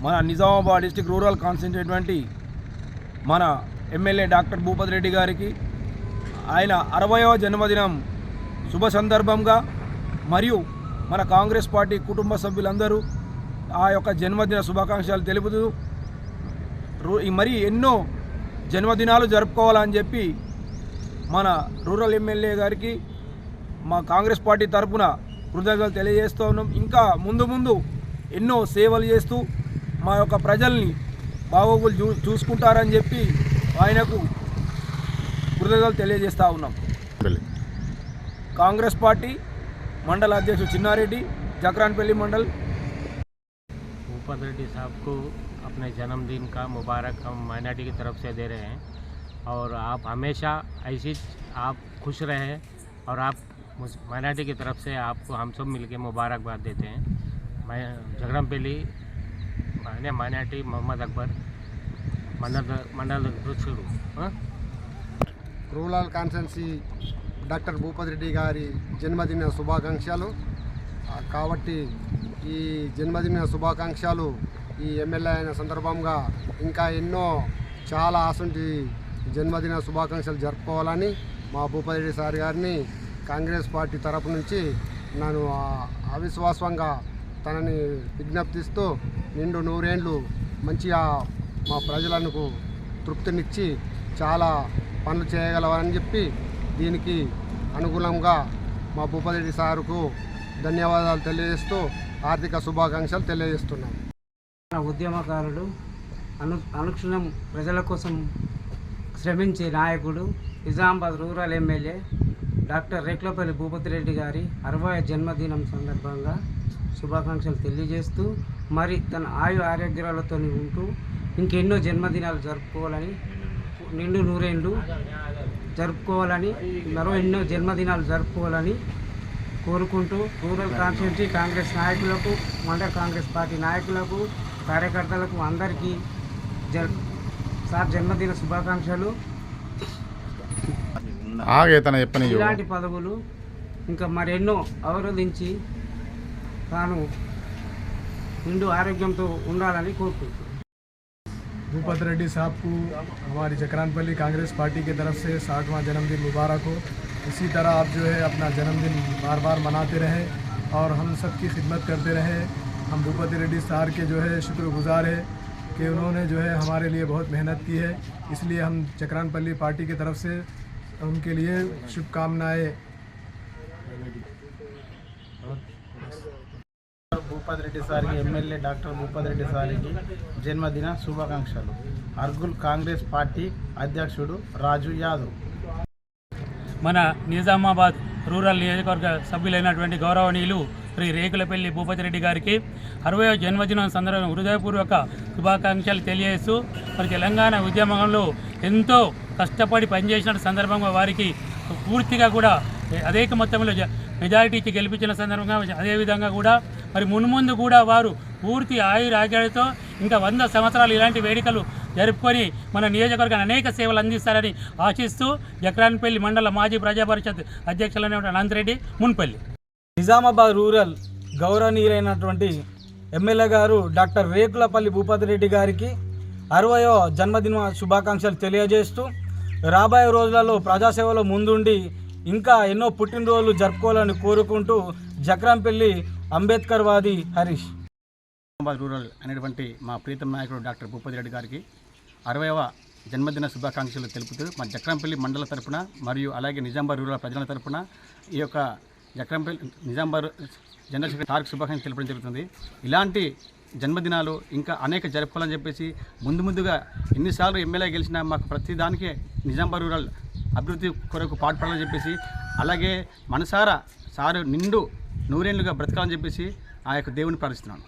మన Nizamabad district rural కాన్సెంట్రేటువంటి మన MLA doctor Bhupathi Reddy గారికి ఆయన అరవయవ జన్మదినం శుభ సందర్భంగా మరియు మన కాంగ్రెస్ పార్టీ కుటుంబ సభ్యులందరూ ఆ యొక్క జన్మదిన శుభాకాంక్షలు తెలుపుతూ రు- ఈ మరి ఎన్నో జన్మదినాలు జరుపుకోవాలని చెప్పి మన రూరల్ ఎమ్మెల్యే గారికి మా కాంగ్రెస్ పార్టీ తరపున కృతజ్ఞతలు తెలియజేస్తూ ఉన్నాం. ఇంకా ముందు ముందు ఎన్నో సేవలు చేస్తూ మా యొక్క ప్రజల్ని బాగోగులు చూ చూసుకుంటారని చెప్పి ఆయనకు కృతజ్ఞతలు తెలియజేస్తూ ఉన్నాం కాంగ్రెస్ పార్టీ మండల అధ్యక్షుడు చిన్నారెడ్డి జక్రాన్పల్లి మండల్ भूपत रेड्डी साहब को अपने जन्मदिन का मुबारक हम माइनॉरिटी की तरफ से दे रहे हैं और आप हमेशा ऐसी आप खुश रहे और आप माइनॉरिटी की तरफ से आपको हम सब मिलके मुबारकबाद देते हैं मैं जगरम ఆయన మైనార్టీ మహమ్మద్ అక్బర్ మండల మండల అధ్యక్షుడు rural constituency doctor Bhupathi Reddy గారి జన్మదిన శుభాకాంక్షలు. కాబట్టి ఈ జన్మదిన శుభాకాంక్షలు ఈ ఎమ్మెల్యే అయిన సందర్భంగా ఇంకా ఎన్నో చాలా అసంటి జన్మదిన శుభాకాంక్షలు జరుపుకోవాలని మా భూపతిరెడ్డి సార్ గారిని కాంగ్రెస్ పార్టీ తరపు నుంచి నన్ను అవిశ్వాసంగా తనని విజ్ఞప్తిస్తూ నిండు నూరేండ్లు మంచిగా మా ప్రజలకు తృప్తినిచ్చి చాలా పనులు చేయగలవని చెప్పి దీనికి అనుగుణంగా మా భూపతి సారుకు ధన్యవాదాలు తెలియజేస్తూ ఆర్థిక శుభాకాంక్షలు తెలియజేస్తున్నాం. మన ఉద్యమకారుడు అను అనుక్షణం ప్రజల కోసం శ్రమించే నాయకుడు Nizamabad rural MLA doctor Reklapalli Bhupathi Reddy గారి అరవై జన్మదినం సందర్భంగా శుభాకాంక్షలు తెలియజేస్తూ మరి తన ఆయు ఆరోగ్యాలతో ఉంటూ ఇంకెన్నో జన్మదినాలు జరుపుకోవాలని నిండు నూరేండ్లు జరుపుకోవాలని మరో ఎన్నో జన్మదినాలు జరుపుకోవాలని కోరుకుంటూ రూరల్ కాన్స్టిట్యూన్సీ కాంగ్రెస్ నాయకులకు మండల కాంగ్రెస్ పార్టీ నాయకులకు కార్యకర్తలకు అందరికీ జ సార్ జన్మదిన శుభాకాంక్షలు. ఇలాంటి పదవులు ఇంకా మరెన్నో అవరోధించి తాను నిండు ఆరోగ్యంతో ఉండాలని కోరుకుంటున్నాను भूपत रेड्डी साहब को हमारी जकरानपल्ली कांग्रेस पार्टी की तरफ से साठवां जन्मदिन मुबारक हो इसी तरह आप जो है अपना जन्मदिन बार बार मनाते रहें और हम सबकी खिदमत करते रहें हम भूपति रेड्डी सार के जो है शुक्रगुजार है कि उन्होंने जो है हमारे लिए बहुत मेहनत की है इसलिए हम जकरानपल्ली पार्टी की तरफ से उनके लिए शुभकामनाएँ భూపతి రెడ్డి సార్కి ఎమ్మెల్యే డాక్టర్ భూపతి రెడ్డి సార్కి జన్మదిన శుభాకాంక్షలు. అర్గుల్ కాంగ్రెస్ పార్టీ అధ్యక్షుడు రాజు యాదవ్. మన నిజామాబాద్ రూరల్ నియోజకవర్గ సభ్యులైనటువంటి గౌరవనీయులు శ్రీ రేకులపల్లి భూపతి రెడ్డి గారికి అరవై జన్మదినం సందర్భంగా హృదయపూర్వక శుభాకాంక్షలు తెలియజేస్తూ మరి తెలంగాణ ఉద్యమంలో ఎంతో కష్టపడి పనిచేసిన సందర్భంగా వారికి పూర్తిగా కూడా అనేక మొత్తంలో మెజారిటీకి మెజారిటీ ఇచ్చి గెలిపించిన సందర్భంగా అదేవిధంగా కూడా మరి మున్ముందు కూడా వారు పూర్తి ఆయురాగ్యాలతో ఇంకా వంద సంవత్సరాలు ఇలాంటి వేడుకలు జరుపుకొని మన నియోజకవర్గాన్ని అనేక సేవలు అందిస్తారని ఆశిస్తూ జక్రాన్పల్లి మండల మాజీ ప్రజా పరిషత్ అనంతరెడ్డి మున్పల్లి. నిజామాబాద్ రూరల్ గౌరవనీయులైనటువంటి ఎమ్మెల్యే గారు డాక్టర్ రేకులపల్లి భూపతి రెడ్డి గారికి అరవయో జన్మదిన శుభాకాంక్షలు తెలియజేస్తూ రాబోయే రోజులలో ప్రజాసేవలో ముందుండి ఇంకా ఎన్నో పుట్టినరోజులు జరుపుకోవాలని కోరుకుంటూ జక్రాంపల్లి అంబేద్కర్ వాది హరీష్. హైదరాబాద్ రూరల్ అనేటువంటి మా ప్రీతం నాయకుడు డాక్టర్ భూపతి రెడ్డి గారికి అరవైవ జన్మదిన శుభాకాంక్షలు తెలుపుతూ మా జక్రంపల్లి మండల తరపున మరియు అలాగే నిజామాబాద్ రూరల్ ప్రజల తరపున ఈ యొక్క జక్రంపల్లి నిజామాబాద్ జనరల్ సెక్రటరీ శుభాకాంక్షలు తెలపడం జరుగుతుంది. ఇలాంటి జన్మదినాలు ఇంకా అనేక జరుపుకోవాలని చెప్పేసి ముందు ముందుగా ఎన్నిసార్లు ఎమ్మెల్యే గెలిచినా మాకు ప్రతిదానికే నిజామాబాద్ రూరల్ అభివృద్ధి కొరకు పాటుపడాలని చెప్పేసి అలాగే మనసారా సారు నిండు నూరేళ్ళుగా బ్రతకాలని చెప్పేసి ఆ యొక్క దేవుని ప్రార్థిస్తున్నాను.